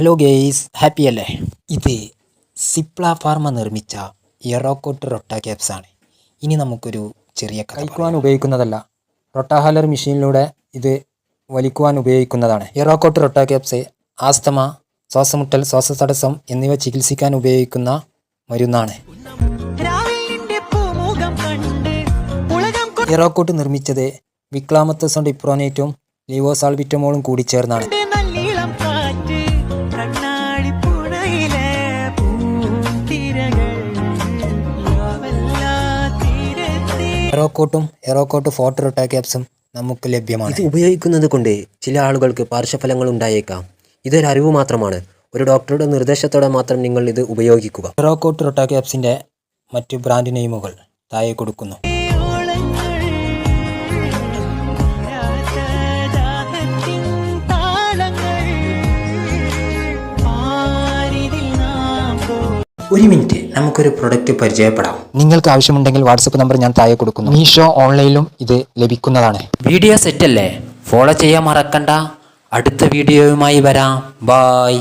Hello guys happy അല്ലേ? ഇത് Cipla pharma നിർമ്മിച്ച എറോക്കോട്ട് റൊട്ട ക്യാപ്സ് ആണ്. ഇനി നമുക്കൊരു ചെറിയ കഴിക്കുവാൻ ഉപയോഗിക്കുന്നതല്ല. റൊട്ടാഹലർ മെഷീനിലൂടെ ഇത് വലിക്കുവാൻ ഉപയോഗിക്കുന്നതാണ്. എറോക്കോട്ട് റൊട്ട ക്യാപ്സ് ആസ്തമ ശ്വാസമുട്ടൽ ശ്വാസതടസ്സം എന്നിവ ചികിത്സിക്കാൻ ഉപയോഗിക്കുന്ന മരുന്നാണ്. എറോക്കോട്ട് നിർമ്മിച്ചത് വിക്ലാമത്തസോണ്ട് ഇപ്രോനേറ്റും ലിവോസാൾബിറ്റമോളും കൂടി ചേർന്നാണ്. എറോക്കോട്ടും എറോക്കോട്ട് ഫോട്ടോ റോട്ട ക്യാപ്സും നമുക്ക് ലഭ്യമാണ്. ഇത് ഉപയോഗിക്കുന്നത് കൊണ്ട് ചില ആളുകൾക്ക് പാർശ്വഫലങ്ങൾ ഉണ്ടായേക്കാം. ഇതൊരു അറിവ് മാത്രമാണ്. ഒരു ഡോക്ടറുടെ നിർദ്ദേശത്തോടെ മാത്രം നിങ്ങൾ ഇത് ഉപയോഗിക്കുക. എറോക്കോട്ട് റോട്ട ക്യാപ്സിന്റെ മറ്റ് ബ്രാൻഡ് നെയിമുകൾ താഴെ കൊടുക്കുന്നു. ഒരു മിനിറ്റ്. നമുക്കൊരു പ്രൊഡക്റ്റ് പരിചയപ്പെടാം. നിങ്ങൾക്ക് ആവശ്യമുണ്ടെങ്കിൽ വാട്സപ്പ് നമ്പർ ഞാൻ താഴെ കൊടുക്കുന്നു. മീഷോ ഓൺലൈനിലും ഇത് ലഭിക്കുന്നതാണ്. വീഡിയോ സെറ്റ് അല്ലേ ഫോളോ ചെയ്യാൻ മറക്കണ്ട. അടുത്ത വീഡിയോയുമായി വരാം. ബായ്